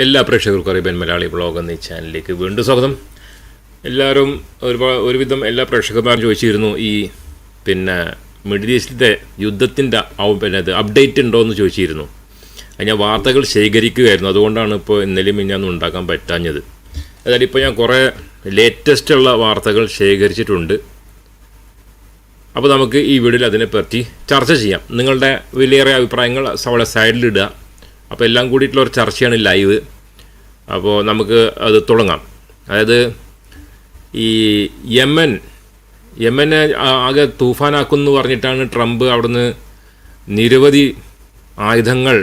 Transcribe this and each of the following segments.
എല്ലാ പ്രേക്ഷകർക്കും അറിയാൻ മലയാളി ബ്ലോഗ് എന്ന ചാനലിലേക്ക് വീണ്ടും സ്വാഗതം. എല്ലാവരും ഒരുപാട് ഒരുവിധം എല്ലാ പ്രേക്ഷകന്മാരും ചോദിച്ചിരുന്നു ഈ പിന്നെ മിഡിൽ ഈസ്റ്റിലെ യുദ്ധത്തിന്റെ പിന്നെ അപ്ഡേറ്റ് ഉണ്ടോ എന്ന് ചോദിച്ചിരുന്നു. അത് ഞാൻ വാർത്തകൾ ശേഖരിക്കുകയായിരുന്നു. അതുകൊണ്ടാണ് ഇപ്പോൾ ഇന്നലെയും മിഞ്ഞാന്നും ഉണ്ടാക്കാൻ പറ്റാഞ്ഞത്. അതായത് ഇപ്പോൾ ഞാൻ കുറേ ലേറ്റസ്റ്റ് ഉള്ള വാർത്തകൾ ശേഖരിച്ചിട്ടുണ്ട്. അപ്പോൾ നമുക്ക് ഈ വീഡിയോയിൽ അതിനെപ്പറ്റി ചർച്ച ചെയ്യാം. നിങ്ങളുടെ വിലയേറിയ അഭിപ്രായങ്ങൾ അവിടെ സൈഡിലിടുക അപ്പോൾ എല്ലാം കൂടിയിട്ടുള്ള ഒരു ചർച്ചയാണ് ലൈവ്. അപ്പോൾ നമുക്ക് അത് തുടങ്ങാം. അതായത് ഈ യമൻ യമനെ ആകെ തൂഫാനാക്കുമെന്ന് പറഞ്ഞിട്ടാണ് ട്രംപ് അവിടുന്ന് നിരവധി ആയുധങ്ങൾ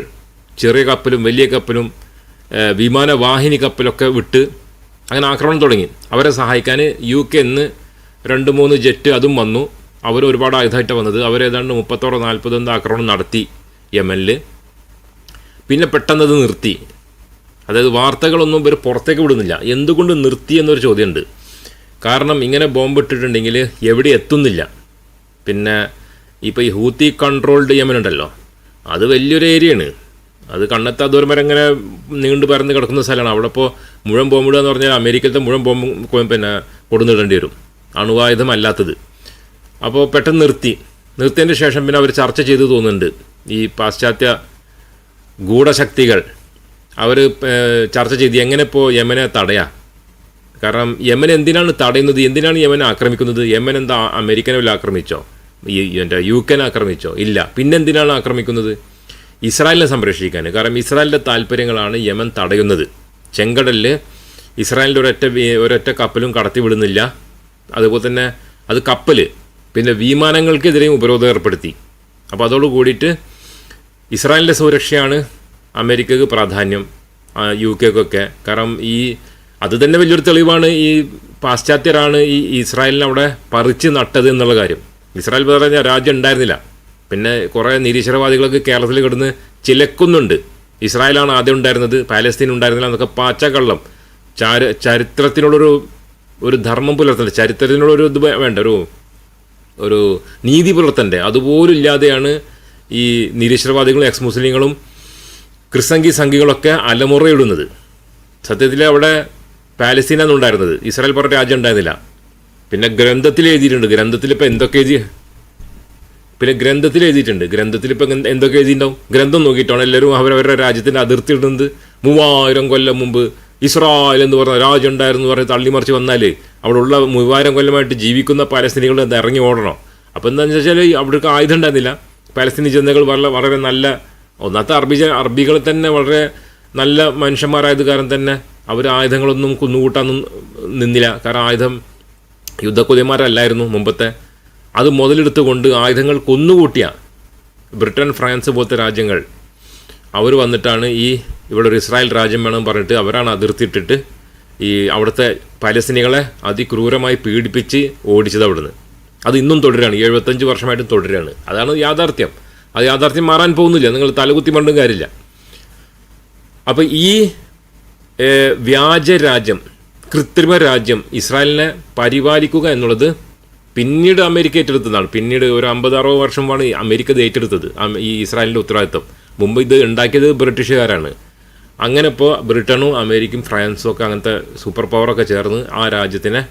ചെറിയ കപ്പലും വലിയ കപ്പലും വിമാനവാഹിനി കപ്പലൊക്കെ വിട്ട് അങ്ങനെ ആക്രമണം തുടങ്ങി. അവരെ സഹായിക്കാൻ യു കെ ഇന്ന് രണ്ട് മൂന്ന് ജെറ്റ് അതും വന്നു. അവർ ഒരുപാട് ആയുധമായിട്ട് വന്നത്. അവരേതാണ്ട് മുപ്പത്തോറോ നാൽപ്പതോ ആക്രമണം നടത്തി യമനിൽ പിന്നെ പെട്ടെന്നത് നിർത്തി. അതായത് വാർത്തകളൊന്നും ഇവർ പുറത്തേക്ക് വിടുന്നില്ല. എന്തുകൊണ്ട് നിർത്തി എന്നൊരു ചോദ്യമുണ്ട്. കാരണം ഇങ്ങനെ ബോംബ് ഇട്ടിട്ടുണ്ടെങ്കിൽ എവിടെ എത്തുന്നില്ല. പിന്നെ ഇപ്പോൾ ഈ ഹൂത്തി കൺട്രോൾഡ് യമൻ ഉണ്ടല്ലോ. അത് വലിയൊരു ഏരിയയാണ് അത് കണ്ണെത്താ ദൂരം വരെ ഇങ്ങനെ നീണ്ടു പരന്ന് കിടക്കുന്ന സ്ഥലമാണ്. അവിടെ ഇപ്പോൾ മുഴുവൻ ബോംബിടുക എന്ന് പറഞ്ഞാൽ അമേരിക്കയിലത്തെ മുഴുവൻ ബോംബ് പിന്നെ കൊടുന്നിടേണ്ടി വരും. അണുവായുധം അല്ലാത്തത്. അപ്പോൾ പെട്ടെന്ന് നിർത്തി. നിർത്തിയതിന് ശേഷം പിന്നെ അവർ ചർച്ച ചെയ്തു തോന്നുന്നുണ്ട്. ഈ പാശ്ചാത്യ ഗൂഢശക്തികൾ. അവർ ചർച്ച ചെയ്ത് എങ്ങനെ ഇപ്പോൾ യമനെ തടയാം? കാരണം യമൻ എന്തിനാണ് തടയുന്നത്? എന്തിനാണ് യമൻ ആക്രമിക്കുന്നത്? യമൻ എന്താ അമേരിക്കനെ വല്ല ആക്രമിച്ചോ? എന്റെ യു കെനെ ആക്രമിച്ചോ? ഇല്ല. പിന്നെ എന്തിനാണ് ആക്രമിക്കുന്നത്? ഇസ്രായേലിനെ സംരക്ഷിക്കാൻ. കാരണം ഇസ്രായേലിന്റെ താല്പര്യങ്ങളാണ് യമൻ തടയുന്നത്. ചെങ്കടലിൽ ഇസ്രായേലിന്റെ ഒരൊറ്റ ഒരൊറ്റ കപ്പലും കടത്തി വിടുന്നില്ല. അതുപോലെ തന്നെ അത് കപ്പൽ പിന്നെ വിമാനങ്ങൾക്കെതിരെയും ഉപരോധം ഏർപ്പെടുത്തി. അപ്പോൾ അതോട് കൂടിയിട്ട് ഇസ്രായേലിന്റെ സുരക്ഷയാണ് അമേരിക്കക്ക് പ്രാധാന്യം യു കെക്കൊക്കെ കാരണം ഈ അത് തന്നെ വലിയൊരു തെളിവാണ് ഈ പാശ്ചാത്യരാണ് ഈ ഇസ്രായേലിനെ അവിടെ പറിച്ച് നട്ടത് എന്നുള്ള കാര്യം. ഇസ്രായേൽ പറഞ്ഞ രാജ്യം ഉണ്ടായിരുന്നില്ല. പിന്നെ കുറേ നിരീശ്വരവാദികളൊക്കെ കേരളത്തിൽ കിടന്ന് ചിലക്കുന്നുണ്ട്. ഇസ്രായേലാണ് ആദ്യം ഉണ്ടായിരുന്നത് പാലസ്തീൻ ഉണ്ടായിരുന്നില്ല എന്നൊക്കെ പാച്ചക്കള്ളം ചാര ചരിത്രത്തിനുള്ളൊരു ഒരു ധർമ്മം പുലർത്തേണ്ട? ചരിത്രത്തിനുള്ളൊരു ഇത് വേണ്ട ഒരു ഒരു നീതി പുലർത്തണ്ടേ? അതുപോലും ഇല്ലാതെയാണ് ഈ നിരീശ്വരവാദികളും എക്സ് മുസ്ലിങ്ങളും ക്രിസംഗി സംഘികളൊക്കെ അലമുറയിടുന്നത്. സത്യത്തിൽ അവിടെ പാലസ്തീനാണ് ഉണ്ടായിരുന്നത് ഇസ്രായേൽ പറഞ്ഞ രാജ്യം ഉണ്ടായിരുന്നില്ല. പിന്നെ ഗ്രന്ഥത്തിൽ എഴുതിയിട്ടുണ്ട്. ഗ്രന്ഥത്തിൽ ഇപ്പോൾ എന്തൊക്കെ എഴുതി? പിന്നെ ഗ്രന്ഥത്തിൽ എഴുതിയിട്ടുണ്ട്. ഗ്രന്ഥത്തിൽ ഇപ്പം എന്തൊക്കെ എഴുതിയിട്ടുണ്ടാവും? ഗ്രന്ഥം നോക്കിയിട്ടാണ് എല്ലാവരും അവരവരുടെ രാജ്യത്തിന്റെ അതിർത്തി ഇടുന്നത്. മൂവായിരം കൊല്ലം മുമ്പ് ഇസ്രായേൽ എന്ന് പറഞ്ഞ രാജ്യം ഉണ്ടായിരുന്നു പറഞ്ഞ് തള്ളിമറിച്ച് വന്നാൽ അവിടെ ഉള്ള മൂവായിരം കൊല്ലമായിട്ട് ജീവിക്കുന്ന പാലസ്തീനികൾ ഇറങ്ങി ഓടണം. അപ്പോൾ എന്താണെന്ന് വെച്ചാൽ അവിടേക്ക് ആയുധം ഉണ്ടായിരുന്നില്ല. പാലസ്തീനി ജനതകൾ വളരെ വളരെ നല്ല ഒന്നാമത്തെ അറബി അറബികൾ തന്നെ വളരെ നല്ല മനുഷ്യന്മാരായത് കാരണം തന്നെ അവർ ആയുധങ്ങളൊന്നും കുന്നുകൂട്ടാനൊന്നും നിന്നില്ല. കാരണം ആയുധം യുദ്ധക്കൊതിയന്മാരല്ലായിരുന്നു മുമ്പത്തെ. അത് മുതലെടുത്തുകൊണ്ട് ആയുധങ്ങൾ കൊന്നുകൂട്ടിയ ബ്രിട്ടൻ ഫ്രാൻസ് പോലത്തെ രാജ്യങ്ങൾ. അവർ വന്നിട്ടാണ് ഈ ഇവിടെ ഒരു ഇസ്രായേൽ രാജ്യം വേണം പറഞ്ഞിട്ട് അവരാണ് അതിർത്തിയിട്ടിട്ട് ഈ അവിടുത്തെ പലസ്തീനികളെ അതിക്രൂരമായി പീഡിപ്പിച്ച് ഓടിച്ചത് അവിടുന്ന്. അത് ഇന്നും തുടരുകയാണ്. എഴുപത്തഞ്ച് വർഷമായിട്ടും തുടരുകയാണ്. അതാണ് യാഥാർത്ഥ്യം. അത് യാഥാർത്ഥ്യം മാറാൻ പോകുന്നില്ല. നിങ്ങൾ തലകുത്തി മണ്ടും കാര്യമില്ല. അപ്പോൾ ഈ വ്യാജ രാജ്യം കൃത്രിമ രാജ്യം ഇസ്രായേലിനെ പരിപാലിക്കുക എന്നുള്ളത് പിന്നീട് അമേരിക്ക ഏറ്റെടുത്തതാണ്. പിന്നീട് ഒരു അമ്പത് അറുപത് വർഷമാണ് അമേരിക്ക ഇത് ഏറ്റെടുത്തത്. ഈ ഇസ്രായേലിന്റെ ഉത്തരവാദിത്വം. മുമ്പ് ഇത് ഉണ്ടാക്കിയത് ബ്രിട്ടീഷുകാരാണ്. അങ്ങനെ ഇപ്പോൾ ബ്രിട്ടനും അമേരിക്കയും ഫ്രാൻസും ഒക്കെ അങ്ങനത്തെ സൂപ്പർ പവറൊക്കെ ചേർന്ന് ആ രാജ്യത്തിനെ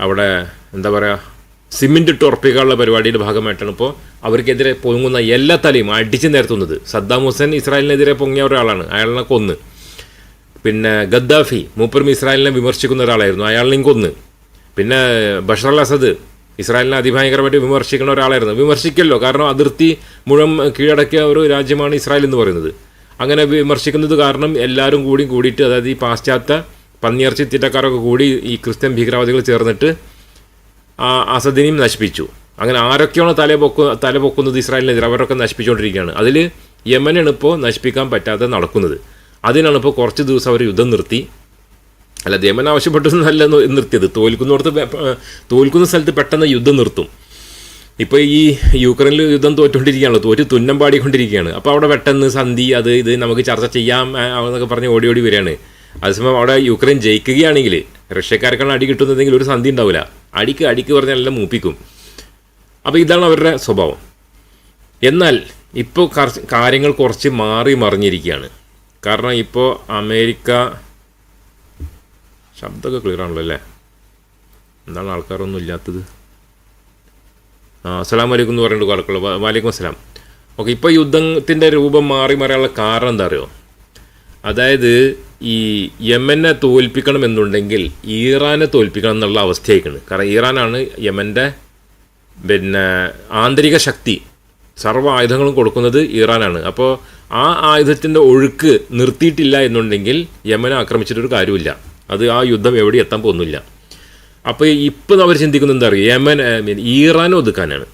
അവിടെ എന്താ പറയുക സിമെന്റ് ഇട്ട് ഉറപ്പിക്കാനുള്ള പരിപാടിയുടെ ഭാഗമായിട്ടാണ് ഇപ്പോൾ അവർക്കെതിരെ പൊങ്ങുന്ന എല്ലാ തലയും അടിച്ചു നിരത്തുന്നത്. സദ്ദാം ഹുസൈൻ ഇസ്രായേലിനെതിരെ പൊങ്ങിയ ഒരാളാണ്. അയാളിനെ കൊന്ന്. പിന്നെ ഗദ്ദാഫി മൂപ്പറും ഇസ്രായേലിനെ വിമർശിക്കുന്ന ഒരാളായിരുന്നു. അയാളിനെയും കൊന്ന്. പിന്നെ ബഷർ അൽ അസദ് ഇസ്രായേലിനെ അതിഭയങ്കരമായിട്ട് വിമർശിക്കുന്ന ഒരാളായിരുന്നു. വിമർശിക്കല്ലോ. കാരണം അതിർത്തി മുഴുവൻ കീഴടക്കിയ ഒരു രാജ്യമാണ് ഇസ്രായേൽ എന്ന് പറയുന്നത്. അങ്ങനെ വിമർശിക്കുന്നത് കാരണം എല്ലാവരും കൂടി കൂടിയിട്ട് അതായത് ഈ പാശ്ചാത്യ പന്നിയിറച്ചി തീറ്റക്കാരൊക്കെ കൂടി ഈ ക്രിസ്ത്യൻ ഭീകരവാദികൾ ചേർന്നിട്ട് അസദിനെയും നശിപ്പിച്ചു. അങ്ങനെ ആരൊക്കെയാണോ തല പൊക്കു തല പൊക്കുന്നത് ഇസ്രായേലിനെതിരെ അവരൊക്കെ നശിപ്പിച്ചുകൊണ്ടിരിക്കുകയാണ്. അതിൽ യമനാണ് ഇപ്പോൾ നശിപ്പിക്കാൻ പറ്റാതെ നടക്കുന്നത്. അതിനാണ് ഇപ്പോൾ കുറച്ച് ദിവസം അവർ യുദ്ധം നിർത്തി. അല്ല യമൻ ആവശ്യപ്പെട്ടതൊന്നല്ല ന- നിർത്തിയത്. തോൽക്കുന്നിടത്ത് തോൽക്കുന്ന സ്ഥലത്ത് പെട്ടെന്ന് യുദ്ധം നിർത്തും. ഇപ്പോൾ ഈ യുക്രൈനിൽ യുദ്ധം തോറ്റുകൊണ്ടിരിക്കുകയാണല്ലോ തോറ്റ് തുന്നം പാടിക്കൊണ്ടിരിക്കുകയാണ് അപ്പോൾ അവിടെ പെട്ടെന്ന് സന്ധി അത് ഇത് നമുക്ക് ചർച്ച ചെയ്യാം എന്നൊക്കെ പറഞ്ഞ് ഓടി ഓടി വരികയാണ്. അതേസമയം അവിടെ യുക്രൈൻ ജയിക്കുകയാണെങ്കിൽ റഷ്യക്കാർക്കാണ് അടി കിട്ടുന്നതെങ്കിൽ ഒരു സന്ധി ഉണ്ടാവില്ല. അടിക്ക് അടിക്ക് പറഞ്ഞാൽ എല്ലാം മൂപ്പിക്കും. അപ്പോൾ ഇതാണ് അവരുടെ സ്വഭാവം. എന്നാൽ ഇപ്പോൾ കാര്യങ്ങൾ കുറച്ച് മാറി മറിഞ്ഞിരിക്കുകയാണ്. കാരണം ഇപ്പോൾ അമേരിക്ക ശബ്ദമൊക്കെ ക്ലിയർ ആണല്ലോ അല്ലേ? എന്താണ് ആൾക്കാരൊന്നും ഇല്ലാത്തത്? അസ്സലാം വലൈക്കും എന്ന് പറയുന്നത് ആൾക്കുള്ള വാലൈക്കും അസ്സലാം. ഓക്കെ ഇപ്പോൾ യുദ്ധത്തിന്റെ രൂപം മാറി മാറിയുള്ള കാരണം എന്താ അറിയോ? അതായത് ഈ യമനെ തോൽപ്പിക്കണമെന്നുണ്ടെങ്കിൽ ഈറാനെ തോൽപ്പിക്കണം എന്നുള്ള അവസ്ഥയായിക്കാണ്. കാരണം ഈറാനാണ് യമന്റെ പിന്നെ ആന്തരിക ശക്തി. സർവ ആയുധങ്ങളും കൊടുക്കുന്നത് ഇറാനാണ്. അപ്പോൾ ആ ആയുധത്തിന്റെ ഒഴുക്ക് നിർത്തിയിട്ടില്ല എന്നുണ്ടെങ്കിൽ യമനെ ആക്രമിച്ചിട്ടൊരു കാര്യമില്ല അത് ആ യുദ്ധം എവിടെ എത്താൻ പോകുന്നില്ല. അപ്പോൾ ഇപ്പം അവർ ചിന്തിക്കുന്നത് എന്താ പറയുക Yemen Iran ഒതുക്കാനാണ്.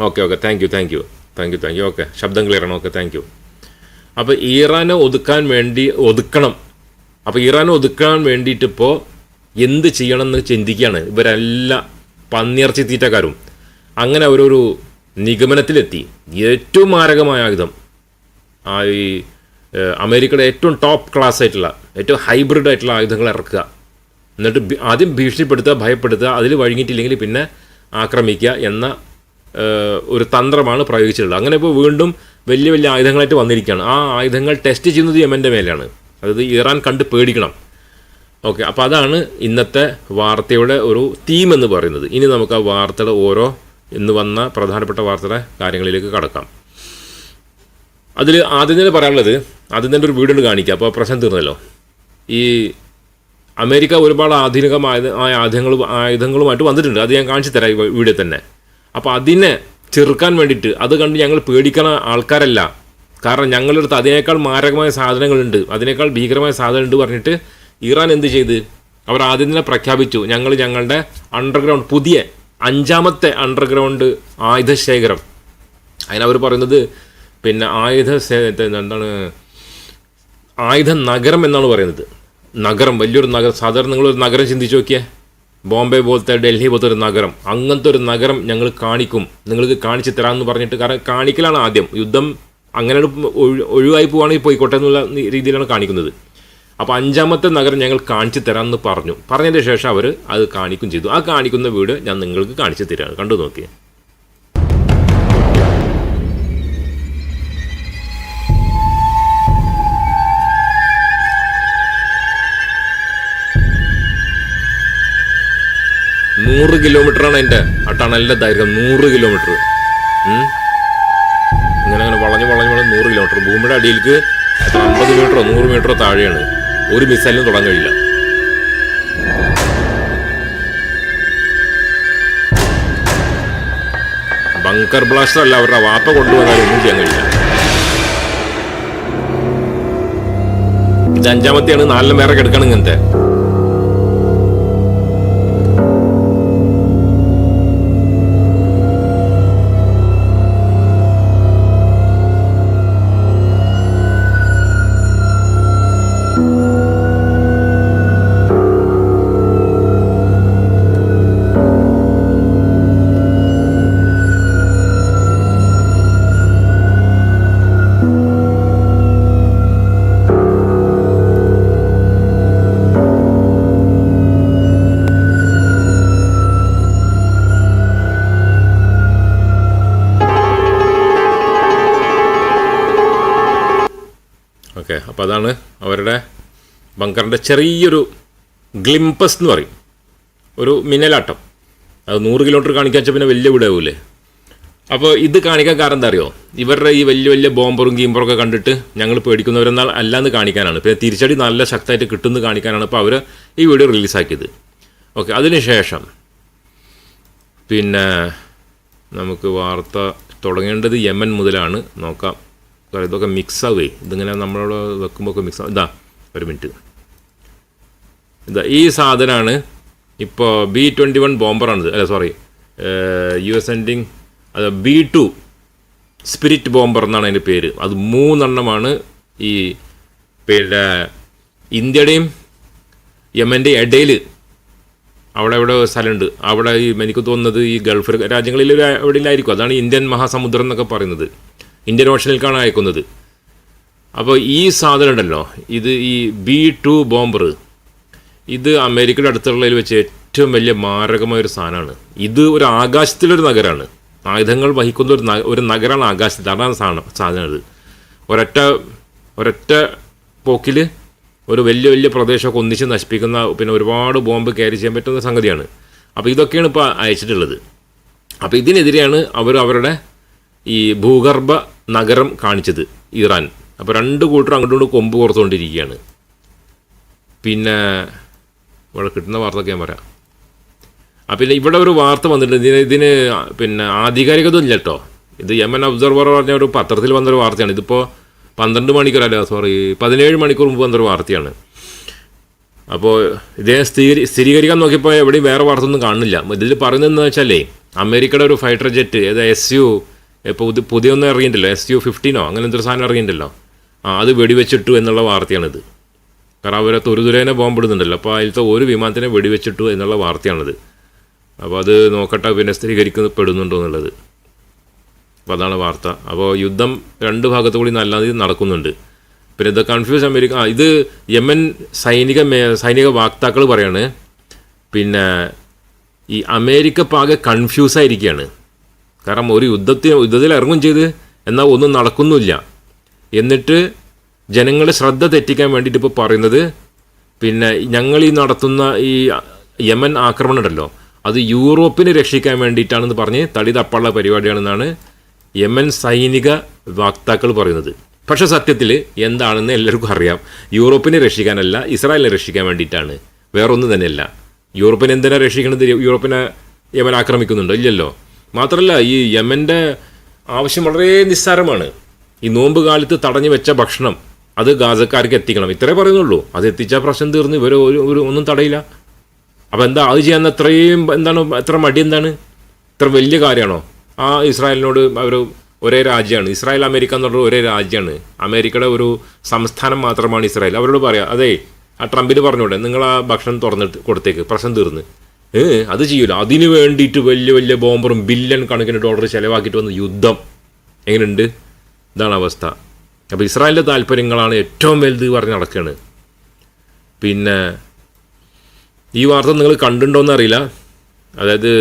Okay okay. Thank you thank you. Thank you thank you. Okay. ശബ്ദം ക്ലിയർ ആണ്. Okay thank you. അപ്പോൾ ഈറാനെ ഒതുക്കാൻ വേണ്ടി ഒതുക്കണം. അപ്പോൾ ഈറാനെ ഒതുക്കാൻ വേണ്ടിയിട്ട് ഇപ്പോൾ എന്ത് ചെയ്യണം എന്ന് ചിന്തിക്കുകയാണ്. ഇവരെല്ലാം പന്നിയിറച്ചി തീറ്റക്കാരും. അങ്ങനെ അവരൊരു നിഗമനത്തിലെത്തി. ഏറ്റവും മാരകമായ ആയുധം. ആ ഈ അമേരിക്കയുടെ ഏറ്റവും ടോപ്പ് ക്ലാസ് ആയിട്ടുള്ള ഏറ്റവും ഹൈബ്രിഡ് ആയിട്ടുള്ള ആയുധങ്ങൾ ഇറക്കുക. എന്നിട്ട് ആദ്യം ഭീഷണിപ്പെടുത്തുക ഭയപ്പെടുത്തുക അതിൽ വഴങ്ങിയിട്ടില്ലെങ്കിൽ പിന്നെ ആക്രമിക്കുക എന്ന ഒരു തന്ത്രമാണ് പ്രയോഗിച്ചിട്ടുള്ളത്. അങ്ങനെ ഇപ്പോൾ വീണ്ടും വലിയ വലിയ ആയുധങ്ങളായിട്ട് വന്നിരിക്കുകയാണ്. ആ ആയുധങ്ങൾ ടെസ്റ്റ് ചെയ്യുന്നത് യമന്റെ മേലെയാണ് അതായത് ഇറാൻ കണ്ട് പേടിക്കണം. ഓക്കെ അപ്പോൾ അതാണ് ഇന്നത്തെ വാർത്തയുടെ ഒരു തീം എന്ന് പറയുന്നത്. ഇനി നമുക്ക് ആ വാർത്തയുടെ ഓരോ ഇന്ന് വന്ന പ്രധാനപ്പെട്ട വാർത്തയുടെ കാര്യങ്ങളിലേക്ക് കടക്കാം. അതിൽ ആദ്യം തന്നെ പറയാനുള്ളത് ആദ്യം തന്നെ ഒരു വീഡിയോ കാണിക്കുക കാണിക്കാം. അപ്പോൾ പ്രശ്നം തീർന്നല്ലോ. ഈ അമേരിക്ക ഒരുപാട് ആധുനികമായ ആയ ആയുധങ്ങളും ആയുധങ്ങളുമായിട്ട് വന്നിട്ടുണ്ട്. അത് ഞാൻ കാണിച്ചു തരാം വീഡിയോ തന്നെ. അപ്പോൾ അതിനെ ചെറുക്കാൻ വേണ്ടിയിട്ട്. അത് കണ്ട് ഞങ്ങൾ പേടിക്കുന്ന ആൾക്കാരല്ല. കാരണം ഞങ്ങളുടെ അടുത്ത് അതിനേക്കാൾ മാരകമായ സാധനങ്ങളുണ്ട്. അതിനേക്കാൾ ഭീകരമായ സാധനമുണ്ട് പറഞ്ഞിട്ട് ഇറാൻ എന്ത് ചെയ്ത്? അവർ ആദ്യം തന്നെ പ്രഖ്യാപിച്ചു. ഞങ്ങൾ ഞങ്ങളുടെ അണ്ടർഗ്രൗണ്ട് പുതിയ അഞ്ചാമത്തെ അണ്ടർഗ്രൗണ്ട് ആയുധശേഖരം. അതിനവർ പറയുന്നത് പിന്നെ ആയുധ എന്താണ്? ആയുധ നഗരം എന്നാണ് പറയുന്നത്. നഗരം വലിയൊരു നഗരം. സാധാരണ നിങ്ങളൊരു നഗരം ചിന്തിച്ചു നോക്കിയേ. ബോംബെ പോലത്തെ ഡൽഹി പോലത്തെ ഒരു നഗരം അങ്ങനത്തെ ഒരു നഗരം ഞങ്ങൾ കാണിക്കും. നിങ്ങൾക്ക് കാണിച്ചു തരാമെന്ന് പറഞ്ഞിട്ട് കാരണം കാണിക്കലാണ് ആദ്യം. യുദ്ധം അങ്ങനെ ഒഴിവായി പോവുകയാണെങ്കിൽ പോയിക്കോട്ടെ എന്നുള്ള രീതിയിലാണ് കാണിക്കുന്നത്. അപ്പോൾ അഞ്ചാമത്തെ നഗരം ഞങ്ങൾ കാണിച്ചു തരാമെന്ന് പറഞ്ഞു. പറഞ്ഞതിന് ശേഷം അവർ അത് കാണിക്കും ചെയ്തു. ആ കാണിക്കുന്ന വീട് ഞാൻ നിങ്ങൾക്ക് കാണിച്ചു തരാം. കണ്ടു നോക്കിയേ നൂറ് കിലോമീറ്ററാണ് അതിന്റെ ആ ടണലിന്റെ ദൈർഘ്യം നൂറ് കിലോമീറ്റർ. ഇങ്ങനെ അങ്ങനെ വളഞ്ഞു വളഞ്ഞ് വളഞ്ഞ് നൂറ് കിലോമീറ്റർ. ഭൂമിയുടെ അടിയിലേക്ക് അമ്പത് മീറ്ററോ നൂറ് മീറ്ററോ താഴെയാണ്. ഒരു മിസൈലിനും തുടങ്ങാൻ കഴിയില്ല. ബങ്കർ ബ്ലാസ്റ്റർ അല്ല അവരുടെ വാപ്പ കൊണ്ടുവന്നാൽ ഒന്നും ചെയ്യാൻ കഴിയില്ല. ഇത് അഞ്ചാമത്തെയാണ് നാലിലും വേറെ കിടക്കണം ഇങ്ങനത്തെ. ഓക്കെ അപ്പോൾ അതാണ് അവരുടെ ബങ്കറിന്റെ ചെറിയൊരു ഗ്ലിംപസ് എന്ന് പറയും. ഒരു മിന്നലാട്ടം. അത് നൂറ് കിലോമീറ്റർ കാണിക്കാൻ വെച്ചാൽ പിന്നെ വലിയ വിടാവൂലേ അപ്പോൾ ഇത് കാണിക്കാൻ കാരണം എന്താ അറിയോ? ഇവരുടെ ഈ വലിയ വലിയ ബോംബറും ഗീംബറും ഒക്കെ കണ്ടിട്ട് ഞങ്ങൾ പേടിക്കുന്നവരെന്നാൽ അല്ലാന്ന് കാണിക്കാനാണ്. പിന്നെ തിരിച്ചടി നല്ല ശക്തമായിട്ട് കിട്ടുമെന്ന് കാണിക്കാനാണ് അപ്പോൾ അവർ ഈ വീഡിയോ റിലീസാക്കിയത്. ഓക്കെ അതിനുശേഷം പിന്നെ നമുക്ക് വാർത്ത തുടങ്ങേണ്ടത് യമൻ മുതലാണ്. നോക്കാം. കാരണം ഇതൊക്കെ മിക്സ് ആവേ. ഇതിങ്ങനെ നമ്മളോട് വെക്കുമ്പോൾ മിക്സ് ആവും. ഇതാ ഒരു മിനിറ്റ് ഇതാ ഈ സാധനമാണ് ഇപ്പോൾ ബി ട്വന്റി വൺ ബോംബറാണിത്. അല്ല സോറി യു എസ് എൻഡിങ് അത് ബി ടു സ്പിരിറ്റ് ബോംബർ എന്നാണ് അതിന്റെ പേര്. അത് മൂന്നെണ്ണമാണ് ഈ പിന്നെ ഇന്ത്യയുടെയും യമന്റെ ഇടയിൽ അവിടെ എവിടെ സ്ഥലമുണ്ട്. അവിടെ ഈ എനിക്ക് തോന്നുന്നത് ഈ ഗൾഫ് രാജ്യങ്ങളിൽ എവിടെയിലായിരിക്കും? അതാണ് ഇന്ത്യൻ മഹാസമുദ്രം എന്നൊക്കെ പറയുന്നത്. ഇന്ത്യൻ ഓഷനിലേക്കാണ് അയക്കുന്നത്. അപ്പോൾ ഈ സാധനം ഉണ്ടല്ലോ ഇത് ഈ ബി ടു ബോംബർ ഇത് അമേരിക്കയുടെ അടുത്തുള്ളതിൽ വെച്ച് ഏറ്റവും വലിയ മാരകമായ ഒരു സാധനമാണ്. ഇത് ഒരു ആകാശത്തിലൊരു നഗരമാണ് ആയുധങ്ങൾ വഹിക്കുന്ന ഒരു ഒരു നഗരമാണ് ആകാശത്തിൽ അതാണ് സാധനം സാധനം ഇത്. ഒരൊറ്റ ഒരൊറ്റ പോക്കിൽ ഒരു വലിയ വലിയ പ്രദേശമൊക്കെ ഒന്നിച്ച് നശിപ്പിക്കുന്ന പിന്നെ ഒരുപാട് ബോംബ് ക്യാരി ചെയ്യാൻ പറ്റുന്ന സംഗതിയാണ്. അപ്പോൾ ഇതൊക്കെയാണ് ഇപ്പോൾ അയച്ചിട്ടുള്ളത്. അപ്പോൾ ഇതിനെതിരെയാണ് അവർ അവരുടെ ഈ ഭൂഗർഭ നഗരം കാണിച്ചത് ഇറാൻ. അപ്പോൾ രണ്ട് കൂട്ടർ അങ്ങോട്ടും ഇങ്ങോട്ടും കൊമ്പ് പുറത്തുകൊണ്ടിരിക്കുകയാണ് പിന്നെ ഇവിടെ കിട്ടുന്ന വാർത്തയൊക്കെ ഞാൻ പറയാം. ആ പിന്നെ ഇവിടെ ഒരു വാർത്ത വന്നിട്ടുണ്ട്. ഇതിന് ഇതിന് പിന്നെ ആധികാരികത ഇല്ല കേട്ടോ. ഇത് യമൻ ഒബ്സർവർ പറഞ്ഞ ഒരു പത്രത്തിൽ വന്നൊരു വാർത്തയാണ്. ഇതിപ്പോൾ പന്ത്രണ്ട് മണിക്കൂറല്ല സോറി പതിനേഴ് മണിക്കൂർ മുമ്പ് വന്നൊരു വാർത്തയാണ്. അപ്പോൾ ഇതേ സ്ഥിരീ സ്ഥിരീകരിക്കാൻ നോക്കിയപ്പോൾ എവിടെയും വേറെ വാർത്തയൊന്നും കാണുന്നില്ല. ഇതിൽ പറയുന്നതെന്ന് വെച്ചാലേ അമേരിക്കയുടെ ഒരു ഫൈറ്റർ ജെറ്റ് ഏത് എസ് യു ഇപ്പോൾ ഇത് പുതിയൊന്നും അറിയണ്ടല്ലോ എസ് യു ഫിഫ്റ്റീനോ അങ്ങനെ എന്തൊരു സാധനം അറിയണ്ടല്ലോ ആ അത് വെടിവെച്ചിട്ടു എന്നുള്ള വാർത്തയാണിത്. കാരണം അവരെ തുരുതുരേനെ ബോംബിടുന്നുണ്ടല്ലോ. അപ്പോൾ അതിലത്തെ ഒരു വിമാനത്തിനെ വെടിവെച്ചിട്ടു എന്നുള്ള വാർത്തയാണിത്. അപ്പോൾ അത് നോക്കട്ടെ പിന്നെ സ്ഥിരീകരിക്കപ്പെടുന്നുണ്ടോ എന്നുള്ളത്. അപ്പോൾ അതാണ് വാർത്ത. അപ്പോൾ യുദ്ധം രണ്ട് ഭാഗത്തു കൂടി നല്ല രീതിയിൽ നടക്കുന്നുണ്ട്. പിന്നെ ഇത് കൺഫ്യൂസ് അമേരിക്ക ആ ഇത് യമൻ സൈനിക സൈനിക വാക്താക്കൾ പറയാണ്. പിന്നെ ഈ അമേരിക്ക പാകെ കൺഫ്യൂസ് ആയിരിക്കുകയാണ് കാരണം ഒരു യുദ്ധത്തിൽ യുദ്ധത്തിൽ ഇറങ്ങും ചെയ്ത് എന്നാൽ ഒന്നും നടക്കുന്നില്ല. എന്നിട്ട് ജനങ്ങളെ ശ്രദ്ധ തെറ്റിക്കാൻ വേണ്ടിയിട്ട് ഇപ്പോൾ പറയുന്നത് പിന്നെ ഞങ്ങൾ ഈ നടത്തുന്ന ഈ യമൻ ആക്രമണം ഉണ്ടല്ലോ അത് യൂറോപ്പിനെ രക്ഷിക്കാൻ വേണ്ടിയിട്ടാണെന്ന് പറഞ്ഞ് തടി തപ്പാനുള്ള പരിപാടിയാണെന്നാണ് യമൻ സൈനിക വക്താക്കൾ പറയുന്നത്. പക്ഷെ സത്യത്തിൽ എന്താണെന്ന് എല്ലാവർക്കും അറിയാം. യൂറോപ്പിനെ രക്ഷിക്കാനല്ല ഇസ്രായേലിനെ രക്ഷിക്കാൻ വേണ്ടിയിട്ടാണ്. വേറൊന്നും തന്നെയല്ല. യൂറോപ്പിനെ എന്തിനാണ് രക്ഷിക്കണത്? യൂറോപ്പിനെ യമൻ ആക്രമിക്കുന്നുണ്ടോ? ഇല്ലല്ലോ. മാത്രമല്ല ഈ യമന്റെ ആവശ്യം വളരെ നിസ്സാരമാണ്. ഈ നോമ്പ് കാലത്ത് തടഞ്ഞു വെച്ച ഭക്ഷണം അത് ഗാസക്കാർക്ക് എത്തിക്കണം. ഇത്രേ പറയുന്നുള്ളൂ. അത് എത്തിച്ചാൽ പ്രശ്നം തീർന്ന്. ഇവർ ഒരു ഒന്നും തടയില്ല. അപ്പോൾ എന്താ അത് ചെയ്യാൻ അത്രയും എന്താണ് എത്ര മടി എന്താണ്? ഇത്ര വലിയ കാര്യമാണോ? ആ ഇസ്രായേലിനോട് അവർ ഒരേ രാജ്യമാണ്. ഇസ്രായേൽ അമേരിക്ക എന്നുള്ള ഒരേ രാജ്യമാണ്. അമേരിക്കയുടെ ഒരു സംസ്ഥാനം മാത്രമാണ് ഇസ്രായേൽ. അവരോട് പറയാം അതെ ആ ട്രംപിന് പറഞ്ഞോട്ടെ നിങ്ങൾ ആ ഭക്ഷണം തുറന്നിട്ട് കൊടുത്തേക്ക്. പ്രശ്നം തീർന്ന്. അത് ചെയ്യൂല. അതിന് വേണ്ടിയിട്ട് വലിയ വലിയ ബോംബറും ബില്യൺ കണക്കിന് ഡോളർ ചിലവാക്കിയിട്ട് വന്ന യുദ്ധം എങ്ങനെയുണ്ട്? ഇതാണ് അവസ്ഥ. അപ്പോൾ ഇസ്രായേലിന്റെ താല്പര്യങ്ങളാണ് ഏറ്റവും വലുത് പറഞ്ഞ് നടക്കുകയാണ് പിന്നെ ഈ വാർത്ത നിങ്ങൾ കണ്ടിട്ടുണ്ടോയെന്ന് അറിയില്ല അതായത്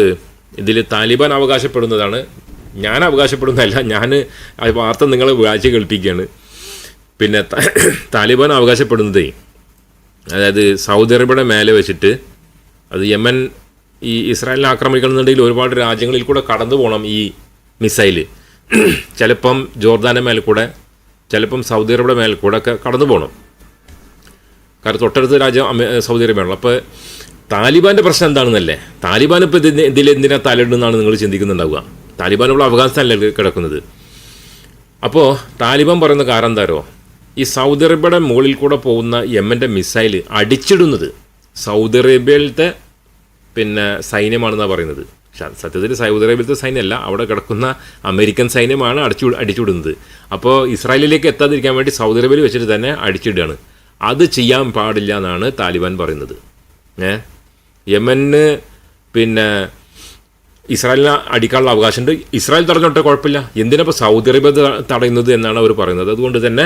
ഇതിൽ താലിബാൻ അവകാശപ്പെടുന്നതാണ്. ഞാൻ അവകാശപ്പെടുന്നതല്ല ഞാൻ വാർത്ത നിങ്ങൾ വായിച്ച് കേൾപ്പിക്കുകയാണ്. പിന്നെ താലിബാൻ അവകാശപ്പെടുന്നതേ അതായത് സൗദി അറേബ്യയുടെ മേലെ വെച്ചിട്ട് അത് യമൻ ഈ ഇസ്രായേലിനെ ആക്രമിക്കണമെന്നുണ്ടെങ്കിൽ ഒരുപാട് രാജ്യങ്ങളിൽ കൂടെ കടന്നു പോകണം ഈ മിസൈൽ. ചിലപ്പം ജോർദാന്റെ മേലെ കൂടെ ചിലപ്പം സൗദി അറേബ്യയുടെ മേലെ കൂടെ ഒക്കെ കടന്നു പോകണം കാരണം തൊട്ടടുത്ത രാജ്യം സൗദി അറേബ്യയാണല്ലോ. അപ്പോൾ താലിബാന്റെ പ്രശ്നം എന്താണെന്നല്ലേ? താലിബാൻ ഇപ്പോൾ ഇതിന് ഇതിൽ എന്തിനാ തലയിടുന്നതാണ് നിങ്ങൾ ചിന്തിക്കുന്നുണ്ടാവുക. താലിബാൻ ഇപ്പോൾ അഫ്ഗാനിസ്ഥാനിലല്ലേ കിടക്കുന്നത്. അപ്പോൾ താലിബാൻ പറയുന്ന കാരണം എന്താരോ ഈ സൗദി അറേബ്യയുടെ മുകളിൽ കൂടെ പോകുന്ന യമന്റെ മിസൈൽ അടിച്ചിടുന്നത് സൗദി അറേബ്യയിലത്തെ പിന്നെ സൈന്യമാണെന്നാണ് പറയുന്നത്. സത്യത്തിൽ സൗദി അറേബ്യത്തെ സൈന്യമല്ല അവിടെ കിടക്കുന്ന അമേരിക്കൻ സൈന്യമാണ് അടിച്ചു അടിച്ചുവിടുന്നത് അപ്പോൾ ഇസ്രായേലിലേക്ക് എത്താതിരിക്കാൻ വേണ്ടി സൗദി അറേബ്യയിൽ വെച്ചിട്ട് തന്നെ അടിച്ചിടുകയാണ്. അത് ചെയ്യാൻ പാടില്ല എന്നാണ് താലിബാൻ പറയുന്നത്. ഏ? യമന് പിന്നെ ഇസ്രായേലിനെ അടിക്കാനുള്ള അവകാശമുണ്ട്. ഇസ്രായേൽ തടഞ്ഞോട്ടെ കുഴപ്പമില്ല. എന്തിനപ്പോൾ സൗദി അറേബ്യ തടയുന്നത് എന്നാണ് അവർ പറയുന്നത്. അതുകൊണ്ട് തന്നെ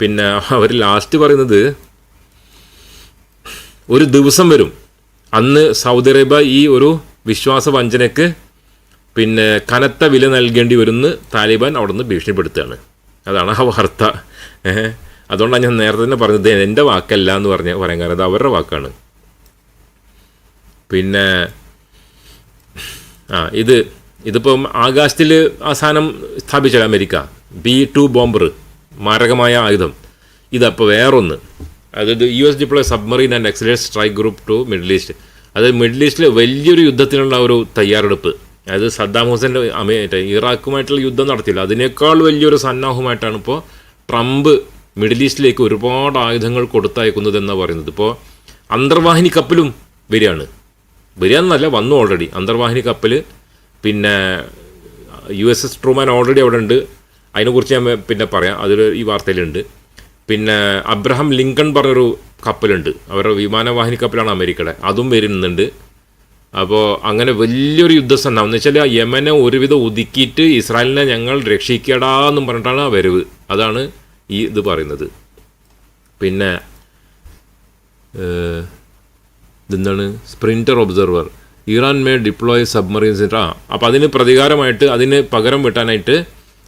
പിന്നെ അവർ ലാസ്റ്റ് പറയുന്നത് ഒരു ദിവസം വരും. അന്ന് സൗദി അറേബ്യ ഈ ഒരു വിശ്വാസ വഞ്ചനയ്ക്ക് പിന്നെ കനത്ത വില നൽകേണ്ടി വരുമെന്ന് താലിബാൻ അവിടെ നിന്ന് ഭീഷണിപ്പെടുത്തുകയാണ്. അതാണ് ആ വാർത്ത. അതുകൊണ്ടാണ് ഞാൻ നേരത്തെ തന്നെ പറഞ്ഞത് എന്റെ വാക്കല്ല എന്ന് പറഞ്ഞ പറയാൻ കാരണം അത് അവരുടെ വാക്കാണ്. പിന്നെ ആ ഇത് ഇതിപ്പം ആകാശത്തിൽ ആ സാധനം സ്ഥാപിച്ചത് അമേരിക്ക. ബി ടു ബോംബർ മാരകമായ ആയുധം. ഇതപ്പോൾ വേറൊന്ന്. അതായത് U S deploy submarine and escalate strike group to middle east. അതായത് മിഡിൽ ഈസ്റ്റിലെ വലിയൊരു യുദ്ധത്തിനുള്ള ഒരു തയ്യാറെടുപ്പ്. അതായത് സദ്ദാം ഹുസൈന്റെ അമേ മറ്റേ ഇറാഖുമായിട്ടുള്ള യുദ്ധം നടത്തില്ല അതിനേക്കാൾ വലിയൊരു സന്നാഹവുമായിട്ടാണ് ഇപ്പോൾ ട്രംപ് മിഡിൽ ഈസ്റ്റിലേക്ക് ഒരുപാട് ആയുധങ്ങൾ കൊടുത്തയക്കുന്നത് എന്നാണ് പറയുന്നത്. ഇപ്പോൾ അന്തർവാഹിനി കപ്പലും വരികയാണ്. വരികയെന്നല്ല വന്നു ഓൾറെഡി അന്തർവാഹിനി കപ്പൽ പിന്നെ U S S Truman already അവിടെ ഉണ്ട്. അതിനെക്കുറിച്ച് ഞാൻ പിന്നെ പറയാം. അതിൽ ഈ വാർത്തയിലുണ്ട്. പിന്നെ അബ്രഹാം ലിങ്കൺ പറഞ്ഞൊരു കപ്പലുണ്ട്. അവരുടെ വിമാനവാഹിനി കപ്പലാണ് അമേരിക്കയുടെ. അതും വരുന്നുണ്ട് അപ്പോൾ അങ്ങനെ വലിയൊരു യുദ്ധസന്നാഹം എന്ന് വെച്ചാൽ യമനെ ഒരുവിധം ഒതുക്കിയിട്ട് ഇസ്രായേലിനെ ഞങ്ങൾ രക്ഷിക്കടാന്നും പറഞ്ഞിട്ടാണ് ആ വരവ്. അതാണ് ഈ ഇത് പറയുന്നത്. പിന്നെ ഇതെന്താണ്? Sprinter observer. Iran may deploy submarines ആ അപ്പോൾ അതിന് പ്രതികാരമായിട്ട് അതിന് പകരം വെട്ടാനായിട്ട്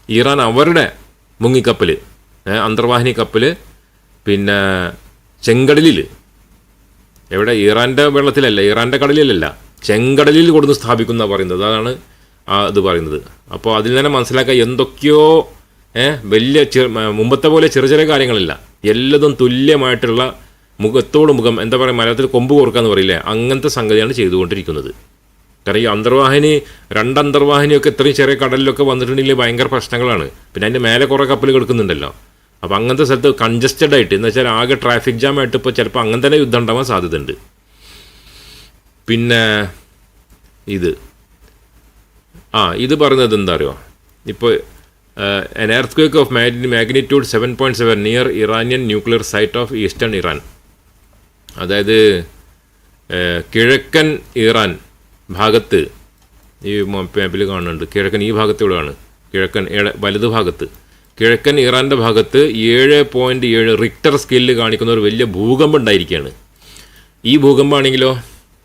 ഇറാൻ അവരുടെ മുങ്ങിക്കപ്പൽ അന്തർവാഹിനി കപ്പൽ പിന്നെ ചെങ്കടലിൽ എവിടെ? ഇറാന്റെ വെള്ളത്തിലല്ല ഇറാന്റെ കടലിലല്ല. ചെങ്കടലിൽ കൊടുന്ന് സ്ഥാപിക്കുന്ന പറയുന്നത്. അതാണ് ഇത് പറയുന്നത്. അപ്പോൾ അതിൽ തന്നെ മനസ്സിലാക്കുക എന്തൊക്കെയോ വലിയ മുമ്പത്തെ പോലെ ചെറിയ ചെറിയ കാര്യങ്ങളില്ല. എല്ലതും തുല്യമായിട്ടുള്ള മുഖത്തോട് മുഖം എന്താ പറയുക മലയാളത്തിൽ കൊമ്പ് കോർക്കാന്ന് പറയില്ലേ? അങ്ങനത്തെ സംഗതിയാണ് ചെയ്തുകൊണ്ടിരിക്കുന്നത്. കാരണം ഈ അന്തർവാഹിനി രണ്ട് അന്തർവാഹിനിയൊക്കെ ഇത്രയും ചെറിയ കടലിലൊക്കെ വന്നിട്ടുണ്ടെങ്കിൽ ഭയങ്കര പ്രശ്നങ്ങളാണ്. പിന്നെ അതിന്റെ മേലെ കുറേ കപ്പൽ കിടക്കുന്നുണ്ടല്ലോ അപ്പോൾ അങ്ങനത്തെ സ്ഥലത്ത് കൺജസ്റ്റഡ് ആയിട്ട് എന്ന് വെച്ചാൽ ആകെ ട്രാഫിക് ജാം ആയിട്ട് ഇപ്പോൾ ചിലപ്പോൾ അങ്ങനെ തന്നെ യുദ്ധം ഉണ്ടാവാൻ സാധ്യതയുണ്ട്. പിന്നെ ഇത്. ആ ഇത് പറയുന്നത് എന്താ അറിയോ? ഇപ്പോൾ an earthquake of magnitude seven point seven near Iranian nuclear site of eastern Iran അതായത് കിഴക്കൻ ഇറാൻ ഭാഗത്ത് ഈ മാപ്പിൽ കാണുന്നുണ്ട്. കിഴക്കൻ ഈ ഭാഗത്തൂടെയാണ് കിഴക്കൻ വലത് ഭാഗത്ത്. കിഴക്കൻ ഇറാന്റെ ഭാഗത്ത് ഏഴ് പോയിന്റ് ഏഴ് റിക്ടർ സ്കെയിലിൽ കാണിക്കുന്ന ഒരു വലിയ ഭൂകമ്പം ഉണ്ടായിരിക്കുകയാണ്. ഈ ഭൂകമ്പമാണെങ്കിലോ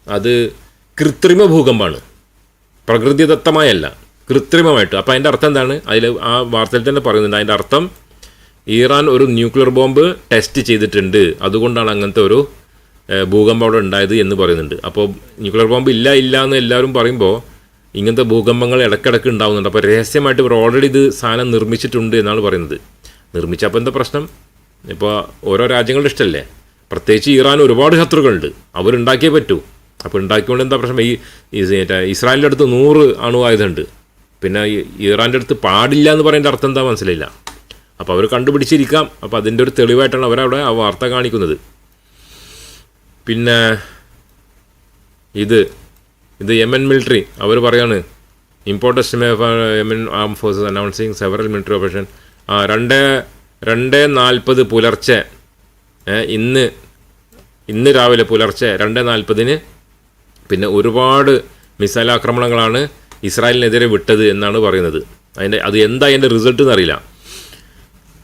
അത് കൃത്രിമ ഭൂകമ്പമാണ് പ്രകൃതിദത്തമായല്ല കൃത്രിമമായിട്ട്. അപ്പോൾ അതിന്റെ അർത്ഥം എന്താണ്? അതിൽ ആ വാർത്തയിൽ തന്നെ പറയുന്നുണ്ട്. അതിന്റെ അർത്ഥം ഇറാൻ ഒരു ന്യൂക്ലിയർ ബോംബ് ടെസ്റ്റ് ചെയ്തിട്ടുണ്ട്. അതുകൊണ്ടാണ് അങ്ങനത്തെ ഒരു ഭൂകമ്പം അവിടെ ഉണ്ടായത് എന്ന് പറയുന്നുണ്ട്. അപ്പോൾ ന്യൂക്ലിയർ ബോംബ് ഇല്ല ഇല്ല എന്ന് എല്ലാവരും പറയുമ്പോൾ ഇങ്ങനത്തെ ഭൂകമ്പങ്ങൾ ഇടയ്ക്കിടയ്ക്ക് ഉണ്ടാവുന്നുണ്ട്. അപ്പോൾ രഹസ്യമായിട്ട് ഇവർ ഓൾറെഡി ഇത് സാധനം നിർമ്മിച്ചിട്ടുണ്ട് എന്നാണ് പറയുന്നത്. നിർമ്മിച്ചപ്പോൾ എന്താ പ്രശ്നം? ഇപ്പോൾ ഓരോ രാജ്യങ്ങളുടെ ഇഷ്ടമല്ലേ പ്രത്യേകിച്ച് ഇറാൻ ഒരുപാട് ശത്രുക്കളുണ്ട്. അവരുണ്ടാക്കിയേ പറ്റൂ. അപ്പോൾ ഉണ്ടാക്കിക്കൊണ്ട് എന്താ പ്രശ്നം? ഈ ഇസ്രായേലിന്റെ അടുത്ത് നൂറ് അണുവായുധമുണ്ട് പിന്നെ ഇറാന്റെ അടുത്ത് പാടില്ല എന്ന് പറയേണ്ട അർത്ഥം എന്താ മനസ്സിലായില്ല. അപ്പോൾ അവർ കണ്ടുപിടിച്ചിരിക്കാം. അപ്പോൾ അതിന്റെ ഒരു തെളിവായിട്ടാണ് അവരവിടെ ആ വാർത്ത കാണിക്കുന്നത്. പിന്നെ ഇത് ഇത് യമൻ മിലിറ്ററി അവർ പറയാണ് ഇമ്പോർട്ട് ഇമ്പോർട്ടൻസ് യമൻ ആം forces announcing several military operation ആ രണ്ട് രണ്ട് നാൽപ്പത് പുലർച്ചെ ഇന്ന് ഇന്ന് രാവിലെ പുലർച്ചെ രണ്ട് നാൽപ്പതിന് പിന്നെ ഒരുപാട് മിസൈൽ ആക്രമണങ്ങളാണ് ഇസ്രായേലിനെതിരെ വിട്ടത് എന്നാണ് പറയുന്നത്. അതിന്റെ അത് എന്താ അതിന്റെ റിസൾട്ട് എന്നറിയില്ല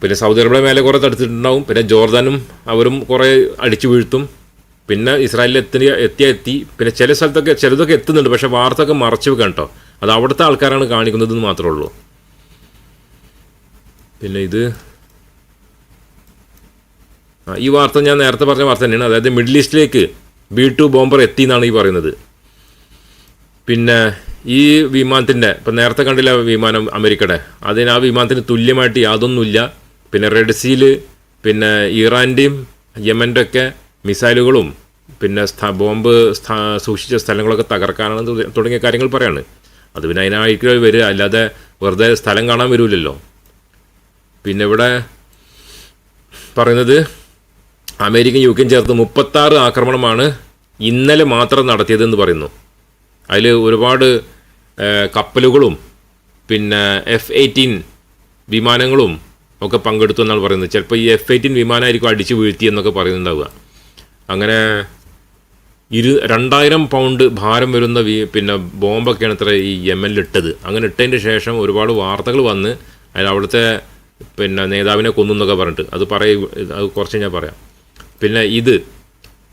പിന്നെ സൗദി അറേബ്യ മേലെ കുറേ തടുത്തിട്ടുണ്ടാവും. പിന്നെ ജോർദാനും അവരും കുറേ അടിച്ചു വീഴ്ത്തും. പിന്നെ ഇസ്രായേലിൽ എത്തി എത്തി എത്തി. പിന്നെ ചില സ്ഥലത്തൊക്കെ ചിലതൊക്കെ എത്തുന്നുണ്ട്. പക്ഷേ വാർത്തയൊക്കെ മറച്ചു വെക്കാം കേട്ടോ. അത് അവിടുത്തെ ആൾക്കാരാണ് കാണിക്കുന്നത് എന്ന് മാത്രമേ ഉള്ളൂ. പിന്നെ ഇത് ഈ വാർത്ത ഞാൻ നേരത്തെ പറഞ്ഞ വാർത്ത തന്നെയാണ്. അതായത് മിഡിൽ ഈസ്റ്റിലേക്ക് ബി ടു ബോംബർ എത്തി എന്നാണ് ഈ പറയുന്നത്. പിന്നെ ഈ വിമാനത്തിന്റെ ഇപ്പം നേരത്തെ കണ്ടില്ല വിമാനം അമേരിക്കയുടെ. അതിന് ആ വിമാനത്തിന് തുല്യമായിട്ട് യാതൊന്നുമില്ല. പിന്നെ റെഡ് സീൽ പിന്നെ ഇറാന്റെയും യമന്റെ ഒക്കെ മിസൈലുകളും പിന്നെ സ്ഥ ബോംബ് സ്ഥാ സൂക്ഷിച്ച സ്ഥലങ്ങളൊക്കെ തകർക്കാനാണ് തുടങ്ങിയ കാര്യങ്ങൾ പറയാണ്. അത് പിന്നെ അതിനായിരിക്കും വരിക. അല്ലാതെ വെറുതെ സ്ഥലം കാണാൻ വരില്ലല്ലോ. പിന്നെ ഇവിടെ പറയുന്നത് അമേരിക്കയും യു കെയും ചേർത്ത് മുപ്പത്താറ് ആക്രമണമാണ് ഇന്നലെ മാത്രം നടത്തിയതെന്ന് പറയുന്നു. അതിൽ ഒരുപാട് കപ്പലുകളും പിന്നെ എഫ് എയ്റ്റീൻ വിമാനങ്ങളും ഒക്കെ പങ്കെടുത്തു എന്നാണ് പറയുന്നത്. ചിലപ്പോൾ ഈ എഫ് എയ്റ്റീൻ വിമാനമായിരിക്കും അടിച്ചു വീഴ്ത്തിയെന്നൊക്കെ പറയുന്നുണ്ടാവുക. അങ്ങനെ ഇരു രണ്ടായിരം പൗണ്ട് ഭാരം വരുന്ന പിന്നെ ബോംബൊക്കെയാണ് ഇത്ര ഈ യമനിൽ ഇട്ടത്. അങ്ങനെ ഇട്ടതിന് ശേഷം ഒരുപാട് വാർത്തകൾ വന്ന് അതിൽ അവിടുത്തെ പിന്നെ നേതാവിനെ കൊന്നു എന്നൊക്കെ പറഞ്ഞിട്ട്. അത് പറയും അത് കുറച്ച് ഞാൻ പറയാം. പിന്നെ ഇത്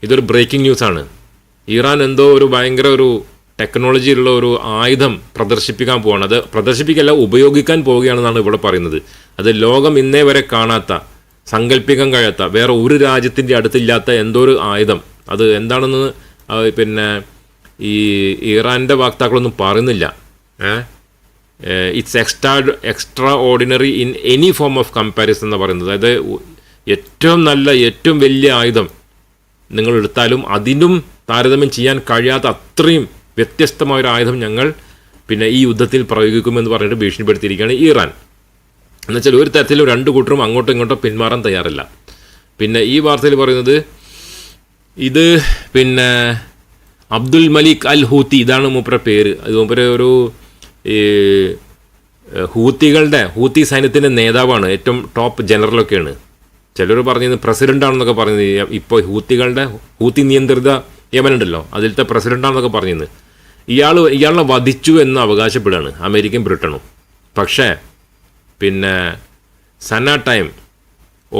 ഇതൊരു ബ്രേക്കിംഗ് ന്യൂസാണ് ഇറാൻ എന്തോ ഒരു ഭയങ്കര ഒരു ടെക്നോളജിയിലുള്ള ഒരു ആയുധം പ്രദർശിപ്പിക്കാൻ പോവാണ്. അത് പ്രദർശിപ്പിക്കല്ല ഉപയോഗിക്കാൻ പോവുകയാണെന്നാണ് ഇവിടെ പറയുന്നത്. അത് ലോകം ഇന്നേ വരെ കാണാത്ത സങ്കല്പിക്കാൻ കഴിയാത്ത വേറെ ഒരു രാജ്യത്തിന്റെ അടുത്തില്ലാത്ത എന്തോ ഒരു ആയുധം. അത് എന്താണെന്ന് പിന്നെ ഈ ഇറാന്റെ വാക്താക്കളൊന്നും പറയുന്നില്ല. It's extra extraordinary in any form of comparison എന്ന് പറയുന്നത്. അതായത് ഏറ്റവും നല്ല ഏറ്റവും വലിയ ആയുധം നിങ്ങൾ എടുത്താലും അതിനും താരതമ്യം ചെയ്യാൻ കഴിയാത്ത അത്രയും വ്യത്യസ്തമായ ഒരു ആയുധം ഞങ്ങൾ പിന്നെ ഈ യുദ്ധത്തിൽ പ്രയോഗിക്കുമെന്ന് പറഞ്ഞിട്ട് ഭീഷണിപ്പെടുത്തിയിരിക്കുകയാണ് ഇറാൻ. എന്നുവെച്ചാൽ ഒരു തരത്തിലും രണ്ട് കൂട്ടരും അങ്ങോട്ടും ഇങ്ങോട്ടും പിന്മാറാൻ തയ്യാറില്ല. പിന്നെ ഈ വാർത്തയിൽ പറയുന്നത് ഇത് പിന്നെ അബ്ദുൽ മലിക് അൽ ഹൂത്തി ഇതാണ് മൂപ്പര പേര്. അത് മൂപ്പര ഒരു ഹൂത്തികളുടെ ഹൂത്തി സൈന്യത്തിന്റെ നേതാവാണ് ഏറ്റവും ടോപ്പ് ജനറലൊക്കെയാണ്. ചിലർ പറഞ്ഞത് പ്രസിഡന്റ് ആണെന്നൊക്കെ പറഞ്ഞത് ഇപ്പോൾ ഹൂത്തികളുടെ ഹൂത്തി നിയന്ത്രിത യമനുണ്ടല്ലോ അതിലത്തെ പ്രസിഡന്റ് ആണെന്നൊക്കെ പറഞ്ഞത് ഇയാൾ ഇയാളെ വധിച്ചു എന്ന് അവകാശപ്പെടുകയാണ് അമേരിക്കയും ബ്രിട്ടനും. പക്ഷേ പിന്നെ സന്ന ടൈം.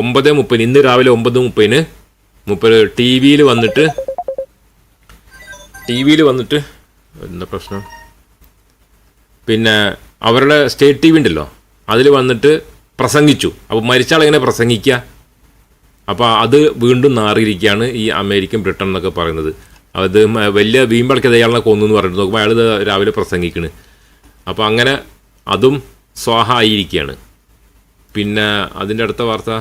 ഒമ്പത് മുപ്പതിന് ഇന്ന് രാവിലെ ഒമ്പത് മുപ്പതിന് മുപ്പത് ടി വിയിൽ വന്നിട്ട് ടി വിയിൽ വന്നിട്ട് എന്താ പ്രശ്നം? പിന്നെ അവരുടെ സ്റ്റേറ്റ് ടി വി ഉണ്ടല്ലോ അതിൽ വന്നിട്ട് പ്രസംഗിച്ചു. അപ്പോൾ മരിച്ച എങ്ങനെ പ്രസംഗിക്കുക അപ്പോൾ അത് വീണ്ടും നാറിയിരിക്കുകയാണ് ഈ അമേരിക്കൻ ബ്രിട്ടൻ എന്നൊക്കെ പറയുന്നത്. അത് വലിയ വീമ്പളക്കത് അയാളെ കൊന്നു എന്ന് പറഞ്ഞിട്ട് നോക്കുമ്പോൾ അയാൾ രാവിലെ പ്രസംഗിക്കണ്. അപ്പോൾ അങ്ങനെ അതും സ്വാഹ ആയിരിക്കുകയാണ് പിന്നെ അതിന്റെ അടുത്ത വാർത്ത?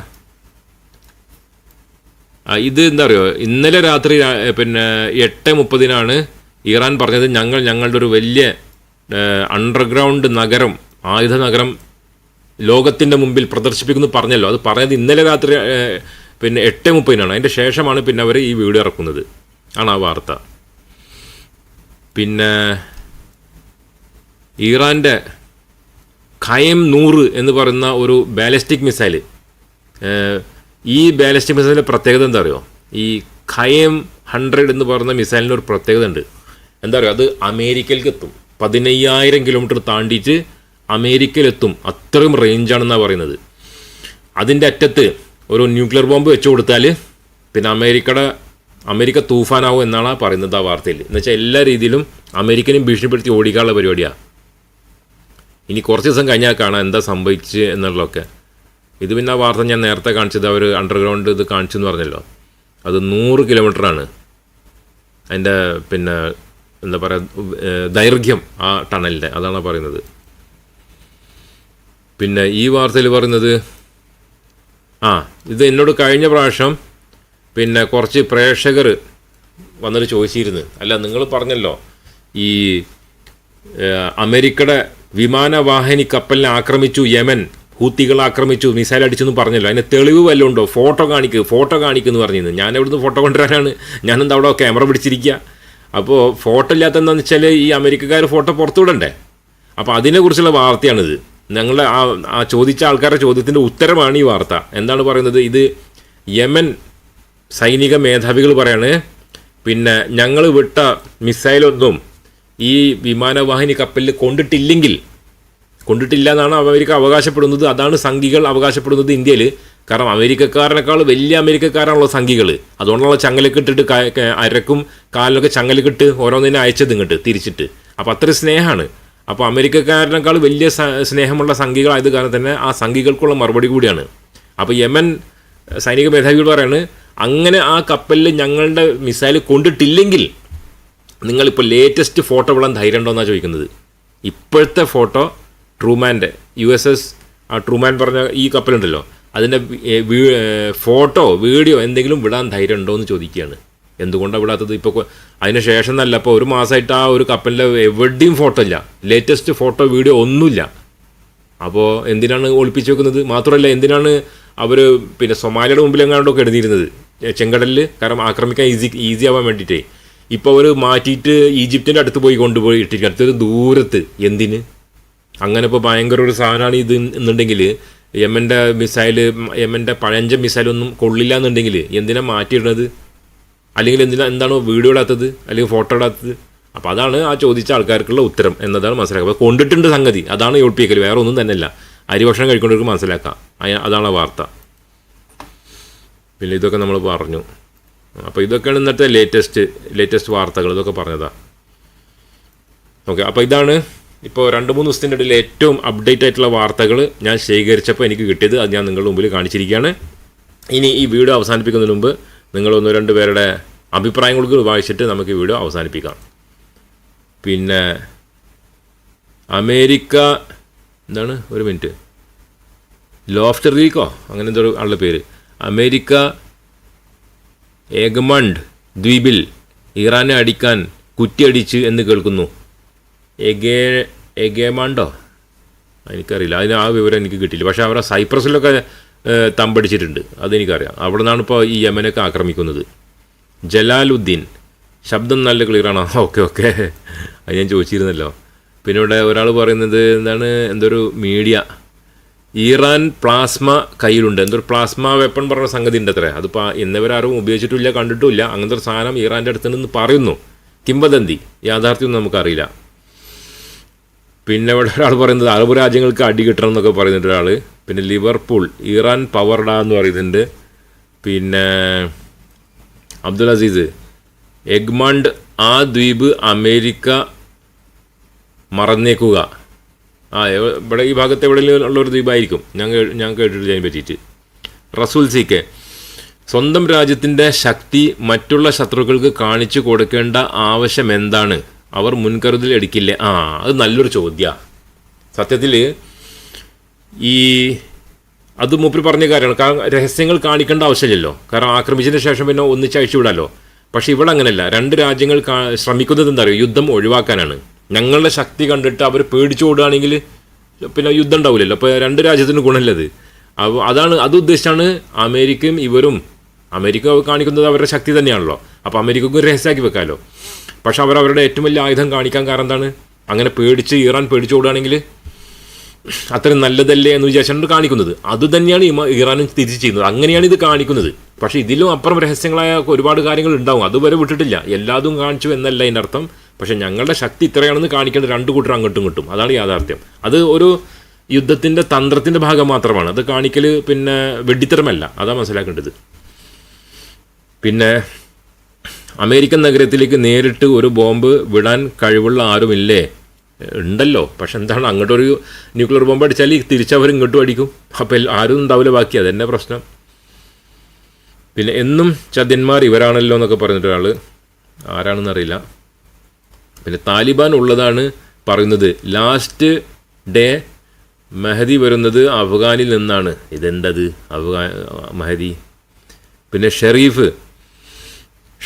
ഇത് എന്താ പറയുക ഇന്നലെ രാത്രി പിന്നെ എട്ട് മുപ്പതിനാണ് ഇറാൻ പറഞ്ഞത് ഞങ്ങൾ ഞങ്ങളുടെ ഒരു വലിയ അണ്ടർഗ്രൗണ്ട് നഗരം ആയുധ നഗരം ലോകത്തിന്റെ മുമ്പിൽ പ്രദർശിപ്പിക്കുന്നു പറഞ്ഞല്ലോ. അത് പറഞ്ഞത് ഇന്നലെ രാത്രി പിന്നെ എട്ട് മുപ്പതിനാണ്. അതിന്റെ ശേഷമാണ് പിന്നെ അവർ ഈ വീഡിയോ ഇറക്കുന്നത്. ആണ് ആ വാർത്ത. പിന്നെ ഇറാന്റെ ഖയം നൂറ് എന്ന് പറയുന്ന ഒരു ബാലിസ്റ്റിക് മിസൈൽ ഈ ബാലിസ്റ്റിക് മിസൈലിന്റെ പ്രത്യേകത എന്താ അറിയോ? ഈ ഖയം ഹൺഡ്രഡ് എന്ന് പറയുന്ന മിസൈലിന്റെ ഒരു പ്രത്യേകത ഉണ്ട്. എന്താ പറയുക അത് അമേരിക്കയിലേക്ക് എത്തും. പതിനയ്യായിരം കിലോമീറ്റർ താണ്ടിയിട്ട് അമേരിക്കയിലെത്തും. അത്രയും റേഞ്ചാണെന്നാണ് പറയുന്നത്. അതിന്റെ അറ്റത്ത് ഒരു ന്യൂക്ലിയർ ബോംബ് വെച്ച് കൊടുത്താൽ പിന്നെ അമേരിക്കയുടെ അമേരിക്ക തൂഫാനാവും എന്നാണ് പറയുന്നത് ആ വാർത്തയിൽ. എന്ന് വെച്ചാൽ എല്ലാ രീതിയിലും അമേരിക്കനും ഭീഷണിപ്പെടുത്തി ഓടിക്കാനുള്ള പരിപാടിയാണ് ഇനി കുറച്ച് ദിവസം കഴിഞ്ഞാൽ കാണാം എന്താ സംഭവിച്ച് എന്നുള്ളതൊക്കെ. ഇത് പിന്നെ ആ വാർത്ത ഞാൻ നേരത്തെ കാണിച്ചത് അവർ അണ്ടർഗ്രൗണ്ട് ഇത് കാണിച്ചു എന്ന് പറഞ്ഞല്ലോ. അത് നൂറ് കിലോമീറ്ററാണ്. അതിന്റെ പിന്നെ എന്താ പറയുക ദൈർഘ്യം ആ ടണലിന്റെ അതാണ് പറയുന്നത്. പിന്നെ ഈ വാർത്തയിൽ പറയുന്നത് ആ ഇത് എന്നോട് കഴിഞ്ഞ പ്രാവശ്യം പിന്നെ കുറച്ച് പ്രേക്ഷകർ വന്നിട്ട് ചോദിച്ചിരുന്നു. അല്ല നിങ്ങൾ പറഞ്ഞല്ലോ ഈ അമേരിക്കയുടെ വിമാനവാഹിനി കപ്പലിനെ ആക്രമിച്ചു യമൻ ഹൂത്തികൾ ആക്രമിച്ചു മിസൈൽ അടിച്ചെന്ന് പറഞ്ഞല്ലോ. അതിന് തെളിവ് വല്ലതും ഉണ്ടോ? ഫോട്ടോ കാണിക്കുക ഫോട്ടോ കാണിക്കുന്നു പറഞ്ഞിരുന്നു. ഞാൻ എവിടുന്ന് ഫോട്ടോ കൊണ്ടുവരാനാണ്? ഞാനെന്താ അവിടെ ക്യാമറ പിടിച്ചിരിക്കുക അപ്പോൾ ഫോട്ടോ ഇല്ലാത്ത വെച്ചാൽ ഈ അമേരിക്കക്കാർ ഫോട്ടോ പുറത്തു വിടണ്ടേ അപ്പോൾ അതിനെക്കുറിച്ചുള്ള വാർത്തയാണിത്. ഞങ്ങളുടെ ആ ആ ചോദിച്ച ആൾക്കാരുടെ ചോദ്യത്തിന്റെ ഉത്തരമാണ് ഈ വാർത്ത. എന്താണ് പറയുന്നത്? ഇത് യമൻ സൈനിക മേധാവികൾ പറയാണ് പിന്നെ ഞങ്ങൾ വിട്ട മിസൈലൊന്നും ഈ വിമാനവാഹിനി കപ്പലിൽ കൊണ്ടിട്ടില്ലെങ്കിൽ കൊണ്ടിട്ടില്ല എന്നാണ് അമേരിക്ക അവകാശപ്പെടുന്നത്. അതാണ് സംഘികൾ അവകാശപ്പെടുന്നത് ഇന്ത്യയിൽ കാരണം അമേരിക്കക്കാരനേക്കാൾ വലിയ അമേരിക്കക്കാരാണല്ലോ സംഘികൾ. അതുകൊണ്ടാണല്ലോ ചങ്ങലക്കിട്ടിട്ട് അരക്കും കാലിലൊക്കെ ചങ്ങലക്കിട്ട് ഓരോന്നിനെ അയച്ചത് ഇങ്ങോട്ട് തിരിച്ചിട്ട്. അപ്പോൾ അത്ര സ്നേഹമാണ്. അപ്പോൾ അമേരിക്കക്കാരനേക്കാൾ വലിയ സ്നേഹമുള്ള സ്നേഹമുള്ള സംഘികളായത് കാരണം തന്നെ ആ സംഘികൾക്കുള്ള മറുപടി കൂടിയാണ്. അപ്പോൾ യമൻ സൈനിക മേധാവികൾ പറയാണ് അങ്ങനെ ആ കപ്പലിൽ ഞങ്ങളുടെ മിസൈൽ കൊണ്ടിട്ടില്ലെങ്കിൽ നിങ്ങളിപ്പോൾ ലേറ്റസ്റ്റ് ഫോട്ടോ വിടാൻ ധൈര്യം ഉണ്ടോ എന്നാണ് ചോദിക്കുന്നത്? ഇപ്പോഴത്തെ ഫോട്ടോ ട്രൂമാന്റെ യു എസ് എസ് ആ ട്രൂമാൻ പറഞ്ഞ ഈ കപ്പലുണ്ടല്ലോ. അതിന്റെ ഫോട്ടോ വീഡിയോ എന്തെങ്കിലും വിടാൻ ധൈര്യം ഉണ്ടോ എന്ന് ചോദിക്കുകയാണ്. എന്തുകൊണ്ടാണ് വിടാത്തത്? ഇപ്പോൾ അതിന് ശേഷം എന്നല്ല ഇപ്പോൾ ഒരു മാസമായിട്ട് ആ ഒരു കപ്പലിന്റെ എവിടെയും ഫോട്ടോ ഇല്ല. ലേറ്റസ്റ്റ് ഫോട്ടോ വീഡിയോ ഒന്നുമില്ല. അപ്പോൾ എന്തിനാണ് ഒളിപ്പിച്ച് വെക്കുന്നത്? മാത്രമല്ല എന്തിനാണ് അവർ പിന്നെ സൊമാലിയുടെ മുമ്പിൽ എങ്ങാണ്ടൊക്കെ എഴുതിയിരുന്നത് ചെങ്കടലിൽ കാരണം ആക്രമിക്കാൻ ഈസി ഈസി ആവാൻ വേണ്ടിയിട്ടേ. ഇപ്പോൾ അവർ മാറ്റിയിട്ട് ഈജിപ്തിന്റെ അടുത്ത് പോയി കൊണ്ടുപോയി ഇട്ടിരിക്കുക അടുത്തൊരു ദൂരത്ത്. എന്തിന്? അങ്ങനെ ഇപ്പോൾ ഭയങ്കര ഒരു സാധനമാണ് ഇത് എന്നുണ്ടെങ്കിൽ യമന്റെ മിസൈൽ യമന്റെ പഴഞ്ച മിസൈലൊന്നും കൊള്ളില്ല എന്നുണ്ടെങ്കിൽ എന്തിനാ മാറ്റിയിടുന്നത്? അല്ലെങ്കിൽ എന്തിനാ എന്താണോ വീഡിയോ ഇടാത്തത്? അല്ലെങ്കിൽ ഫോട്ടോ ഇടാത്തത്? അപ്പോൾ അതാണ് ആ ചോദിച്ച ആൾക്കാർക്കുള്ള ഉത്തരം എന്നതാണ് മനസ്സിലാക്കുക. അപ്പോൾ കൊണ്ടിട്ടുണ്ട് സംഗതി. അതാണ് ഒളിപ്പിക്കൽ വേറെ ഒന്നും തന്നെയല്ല. അരി ഭക്ഷണം കഴിക്കൊണ്ടവർക്ക് മനസ്സിലാക്കാം. അതാണ് വാർത്ത. പിന്നെ ഇതൊക്കെ നമ്മൾ പറഞ്ഞു. അപ്പോൾ ഇതൊക്കെയാണ് ഇന്നത്തെ ലേറ്റസ്റ്റ് ലേറ്റസ്റ്റ് വാർത്തകൾ ഇതൊക്കെ പറഞ്ഞതാ. ഓക്കെ അപ്പോൾ ഇതാണ് ഇപ്പോൾ രണ്ട് മൂന്ന് ദിവസത്തിന്റെ ഇടയിൽ ഏറ്റവും അപ്ഡേറ്റ് ആയിട്ടുള്ള വാർത്തകൾ ഞാൻ ശേഖരിച്ചപ്പോൾ എനിക്ക് കിട്ടിയത്. അത് ഞാൻ നിങ്ങളുടെ മുമ്പിൽ കാണിച്ചിരിക്കുകയാണ്. ഇനി ഈ വീഡിയോ അവസാനിപ്പിക്കുന്നതിന് മുമ്പ് നിങ്ങൾ ഒന്ന് രണ്ട് പേരുടെ അഭിപ്രായങ്ങൾ കൂടി വായിച്ചിട്ട് നമുക്ക് ഈ വീഡിയോ അവസാനിപ്പിക്കാം. പിന്നെ അമേരിക്ക എന്താണ്? ഒരു മിനിറ്റ്. ലോഫ്റ്റർ ലീക്കോ? അങ്ങനെ എന്തോ ആളുടെ പേര്. അമേരിക്ക ഏഗമണ്ട് ദ്വീപിൽ ഇറാനെ അടിക്കാൻ കുറ്റിയടിച്ച് എന്ന് കേൾക്കുന്നു. എഗേ എഗേമാണ്ടോ എനിക്കറിയില്ല. അതിന് ആ വിവരം എനിക്ക് കിട്ടിയില്ല. പക്ഷേ അവരെ സൈപ്രസിലൊക്കെ തമ്പടിച്ചിട്ടുണ്ട്. അതെനിക്കറിയാം. അവിടെ നിന്നാണ് ഇപ്പോൾ ഈ യമനൊക്കെ ആക്രമിക്കുന്നത്. ജലാലുദ്ദീൻ. ശബ്ദം നല്ല ക്ലിയറാണോ? Okay okay. അത് ഞാൻ ചോദിച്ചിരുന്നല്ലോ. പിന്നെ ഇവിടെ ഒരാൾ പറയുന്നത് എന്താണ്? എന്തൊരു മീഡിയ. ഇറാൻ പ്ലാസ്മ കയ്യിലുണ്ട്. എന്തൊരു പ്ലാസ്മ വെപ്പൺ പറഞ്ഞ സംഗതി ഉണ്ട് അത്രേ അതിപ്പോൾ എന്നിവരാരും ഉപയോഗിച്ചിട്ടില്ല കണ്ടിട്ടില്ല അങ്ങനത്തെ ഒരു സാധനം ഇറാന്റെ നിന്ന് പറയുന്നു. കിംബദന്തി യാഥാർത്ഥ്യമൊന്നും നമുക്കറിയില്ല. പിന്നെ ഇവിടെ ഒരാൾ പറയുന്നത് അറബ് രാജ്യങ്ങൾക്ക് അടി കിട്ടണം എന്നൊക്കെ പറയുന്നുണ്ട് ഒരാൾ. പിന്നെ ലിവർപൂൾ ഇറാൻ പവർഡ എന്ന് പറയുന്നുണ്ട്. പിന്നെ അബ്ദുൽ അസീസ് എഗ്മണ്ട് ആ ദ്വീപ് അമേരിക്ക മറന്നേക്കുക. ആ ഇവിടെ ഈ ഭാഗത്ത് എവിടെയെങ്കിലും ഉള്ള ഒരു ദ്വീപായിരിക്കും. ഞാൻ ഞാൻ കേട്ടിട്ടില്ല അതിനെ പറ്റിയിട്ട്. റസൂൽ സി കെ സ്വന്തം രാജ്യത്തിന്റെ ശക്തി മറ്റുള്ള ശത്രുക്കൾക്ക് കാണിച്ചു കൊടുക്കേണ്ട ആവശ്യം എന്താണ്? അവർ മുൻകരുതൽ എടുക്കില്ലേ? ആ അത് നല്ലൊരു ചോദ്യമാണ് സത്യത്തിൽ ഈ അത് മൂപ്പർ പറഞ്ഞ കാര്യമാണ്. കാരണം രഹസ്യങ്ങൾ കാണിക്കേണ്ട ആവശ്യമില്ലല്ലോ. കാരണം ആക്രമിച്ചതിന് ശേഷം പിന്നെ ഒന്നിച്ച് അഴിച്ചു പക്ഷേ പക്ഷെ ഇവിടെ അങ്ങനെയല്ല. രണ്ട് രാജ്യങ്ങൾ ശ്രമിക്കുന്നത് എന്താ പറയുക യുദ്ധം ഒഴിവാക്കാനാണ്. ഞങ്ങളുടെ ശക്തി കണ്ടിട്ട് അവർ പേടിച്ചു ഓടുകയാണെങ്കിൽ പിന്നെ യുദ്ധം ഉണ്ടാവില്ലല്ലോ. അപ്പോൾ രണ്ട് രാജ്യത്തിന് ഗുണമില്ലത് അപ്പോൾ അതാണ് അത് ഉദ്ദേശിച്ചാണ് അമേരിക്കയും ഇവരും അമേരിക്ക കാണിക്കുന്നത് അവരുടെ ശക്തി തന്നെയാണല്ലോ. അപ്പോൾ അമേരിക്കക്കും രഹസ്യമാക്കി വെക്കാമല്ലോ പക്ഷേ അവർ അവരുടെ ഏറ്റവും വലിയ ആയുധം കാണിക്കാൻ കാരണം എന്താണ്? അങ്ങനെ പേടിച്ച് ഇറാൻ പേടിച്ചു ഓടുകയാണെങ്കിൽ അത്രയും നല്ലതല്ലേ എന്ന് വിചാരിച്ചാണ് കാണിക്കുന്നത്. അത് തന്നെയാണ് ഇറാനും തിരിച്ചു ചെയ്യുന്നത്. അങ്ങനെയാണ് ഇത് കാണിക്കുന്നത്. പക്ഷേ ഇതിലും അപ്പുറം രഹസ്യങ്ങളായ ഒരുപാട് കാര്യങ്ങൾ ഉണ്ടാവും. അതുവരെ വിട്ടിട്ടില്ല. എല്ലാതും കാണിച്ചു എന്നല്ല അതിന്റെ അർത്ഥം. പക്ഷേ ഞങ്ങളുടെ ശക്തി ഇത്രയാണെന്ന് കാണിക്കേണ്ട രണ്ട് കൂട്ടർ അങ്ങോട്ടും ഇങ്ങോട്ടും. അതാണ് യാഥാർത്ഥ്യം. അത് ഒരു യുദ്ധത്തിന്റെ തന്ത്രത്തിന്റെ ഭാഗം മാത്രമാണ്. അത് കാണിക്കൽ പിന്നെ വെടിത്തരമല്ല. അതാ മനസ്സിലാക്കേണ്ടത്. പിന്നെ അമേരിക്കൻ നഗരത്തിലേക്ക് നേരിട്ട് ഒരു ബോംബ് വിടാൻ കഴിവുള്ള ആരുമില്ലേ? ഉണ്ടല്ലോ. പക്ഷെ എന്താണ് അങ്ങോട്ടൊരു ന്യൂക്ലിയർ ബോംബ് അടിച്ചാൽ തിരിച്ചവർ ഇങ്ങോട്ടും അടിക്കും? അപ്പോൾ ആരും ഉണ്ടാവില്ല ബാക്കി. അതന്നെ പ്രശ്നം. പിന്നെ എന്നും ചതിന്മാർ ഇവരാണല്ലോ എന്നൊക്കെ പറഞ്ഞിട്ട് ഒരാൾ ആരാണെന്നറിയില്ല. പിന്നെ താലിബാൻ ഉള്ളതാണ് പറയുന്നത്. ലാസ്റ്റ് ഡേ മെഹദി വരുന്നത് അഫ്ഗാനിൽ നിന്നാണ്. ഇതെന്തത്? അഫ്ഗാൻ മെഹദി. പിന്നെ ഷെറീഫ്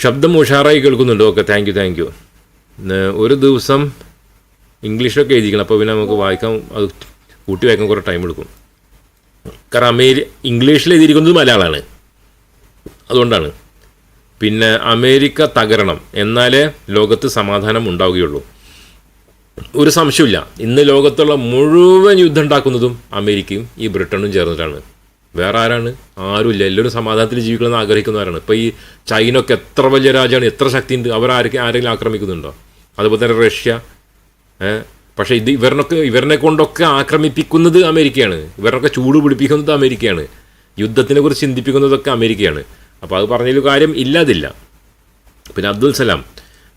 ശബ്ദം ഉഷാറായി കേൾക്കുന്നുണ്ട്. Okay thank you thank you ഒരു ദിവസം ഇംഗ്ലീഷൊക്കെ എഴുതിക്കണം. അപ്പോൾ പിന്നെ നമുക്ക് വായിക്കാൻ അത് കൂട്ടി വായിക്കാൻ കുറേ ടൈം എടുക്കും. കാരണം അമേരി ഇംഗ്ലീഷിൽ എഴുതിയിരിക്കുന്നത് മലയാളമാണ്. അതുകൊണ്ടാണ്. പിന്നെ അമേരിക്ക തകരണം എന്നാലേ ലോകത്ത് സമാധാനം ഉണ്ടാവുകയുള്ളൂ. ഒരു സംശയമില്ല ഇന്ന് ലോകത്തുള്ള മുഴുവൻ യുദ്ധം ഉണ്ടാക്കുന്നതും അമേരിക്കയും ഈ ബ്രിട്ടനും ചേർന്നിട്ടാണ്. വേറെ ആരാണ്? ആരുമില്ല. എല്ലാവരും സമാധാനത്തിൽ ജീവിക്കണമെന്ന് ആഗ്രഹിക്കുന്നവരാണ്. ഇപ്പോൾ ഈ ചൈന ഒക്കെ എത്ര വലിയ രാജ്യമാണ് എത്ര ശക്തിയുണ്ട് അവർ ആരൊക്കെ ആരെങ്കിലും ആക്രമിക്കുന്നുണ്ടോ? അതുപോലെ തന്നെ റഷ്യ പക്ഷേ ഇത് ഇവരിനൊക്കെ ഇവരിനെ കൊണ്ടൊക്കെ ആക്രമിപ്പിക്കുന്നത് അമേരിക്കയാണ്. ഇവരൊക്കെ ചൂട് പിടിപ്പിക്കുന്നത് അമേരിക്കയാണ്. യുദ്ധത്തിനെ കുറിച്ച് ചിന്തിപ്പിക്കുന്നതൊക്കെ അമേരിക്കയാണ്. അപ്പോൾ അത് പറഞ്ഞതിൽ കാര്യം ഇല്ലാതില്ല. പിന്നെ അബ്ദുൽ സലാം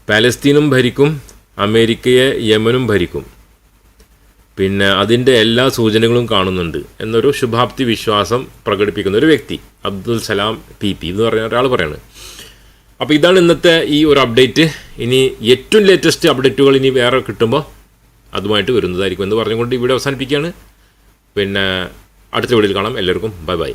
പാലസ്തീനും ഭരിക്കും അമേരിക്കയെ യമനും ഭരിക്കും. പിന്നെ അതിന്റെ എല്ലാ സൂചനകളും കാണുന്നുണ്ട് എന്നൊരു ശുഭാപ്തി വിശ്വാസം പ്രകടിപ്പിക്കുന്ന ഒരു വ്യക്തി അബ്ദുൽ സലാം പി പി എന്ന് പറയുന്ന ഒരാൾ പറയാണ്. അപ്പോൾ ഇതാണ് ഇന്നത്തെ ഈ ഒരു അപ്ഡേറ്റ്. ഇനി ഏറ്റവും ലേറ്റസ്റ്റ് അപ്ഡേറ്റുകൾ ഇനി വേറെ കിട്ടുമ്പോൾ അതുമായിട്ട് വരുന്നതായിരിക്കും എന്ന് പറഞ്ഞുകൊണ്ട് ഇവിടെ അവസാനിപ്പിക്കുകയാണ്. പിന്നെ അടുത്ത വീഡിയോയിൽ കാണാം. എല്ലാവർക്കും ബൈ ബൈ.